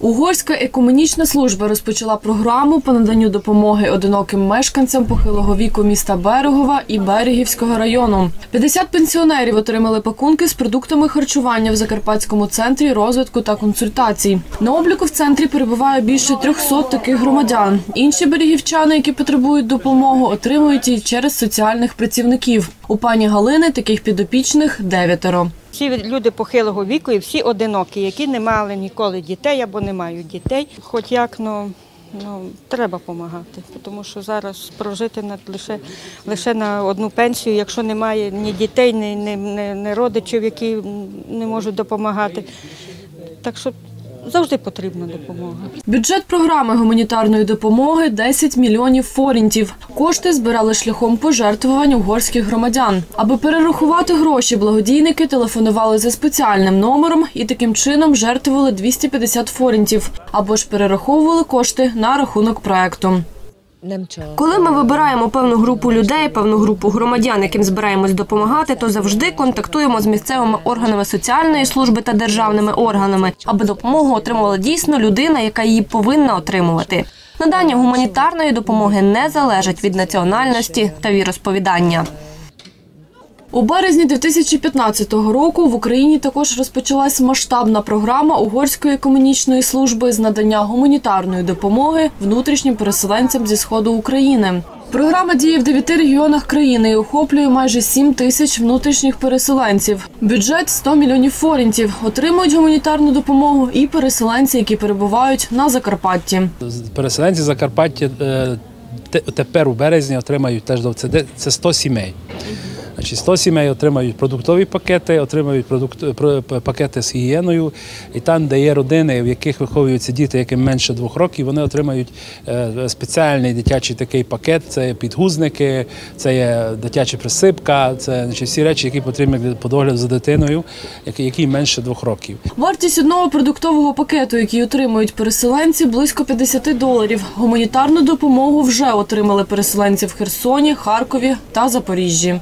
Угорська екуменічна служба розпочала програму по наданню допомоги одиноким мешканцям похилого віку міста Берегова і Берегівського району. 50 пенсіонерів отримали пакунки з продуктами харчування в Закарпатському центрі розвитку та консультацій. На обліку в центрі перебуває більше 300 таких громадян. Інші берегівчани, які потребують допомоги, отримують її через соціальних працівників. У пані Галини таких підопічних дев'ятеро. Всі люди похилого віку і всі одинокі, які не мали ніколи дітей або не мають дітей. Хоч як ну, ну треба допомагати, тому що зараз прожити на лише лише на одну пенсію, якщо немає ні дітей, ні, ні, ні, родичів, які не можуть допомагати. Так що завжди потрібна допомога. Бюджет програми гуманітарної допомоги 10 мільйонів форінтів. Кошти збирали шляхом пожертвувань угорських громадян. Аби перерахувати гроші, благодійники телефонували за спеціальним номером і таким чином жертвували 250 форінтів або ж перераховували кошти на рахунок проекту. Коли ми вибираємо певну групу людей, певну групу громадян, яким збираємось допомагати, то завжди контактуємо з місцевими органами соціальної служби та державними органами, аби допомогу отримувала дійсно людина, яка її повинна отримувати. Надання гуманітарної допомоги не залежить від національності та віросповідання. У березні 2015 року в Україні також розпочалась масштабна програма Угорської комунічної служби з надання гуманітарної допомоги внутрішнім переселенцям зі сходу України. Програма діє в дев'яти регіонах країни і охоплює майже 7 тисяч внутрішніх переселенців. Бюджет 100 мільйонів форінтів. Отримують гуманітарну допомогу і переселенці, які перебувають на Закарпатті. Переселенці Закарпаття е, тепер у березні отримають теж це 100 сімей. Значить, 100 сімей отримають продуктові пакети, отримають продукт, пакети з гігієною. І там, де є родини, в яких виховуються діти, яким менше двох років, вони отримають е, спеціальний дитячий такий пакет. Це підгузники, це є дитяча присипка, це всі речі, які потрібні для- догляду за дитиною, які- менше двох років. Вартість одного продуктового пакету, який отримують переселенці, близько 50 доларів. Гуманітарну допомогу вже отримали переселенці в Херсоні, Харкові та Запоріжжі.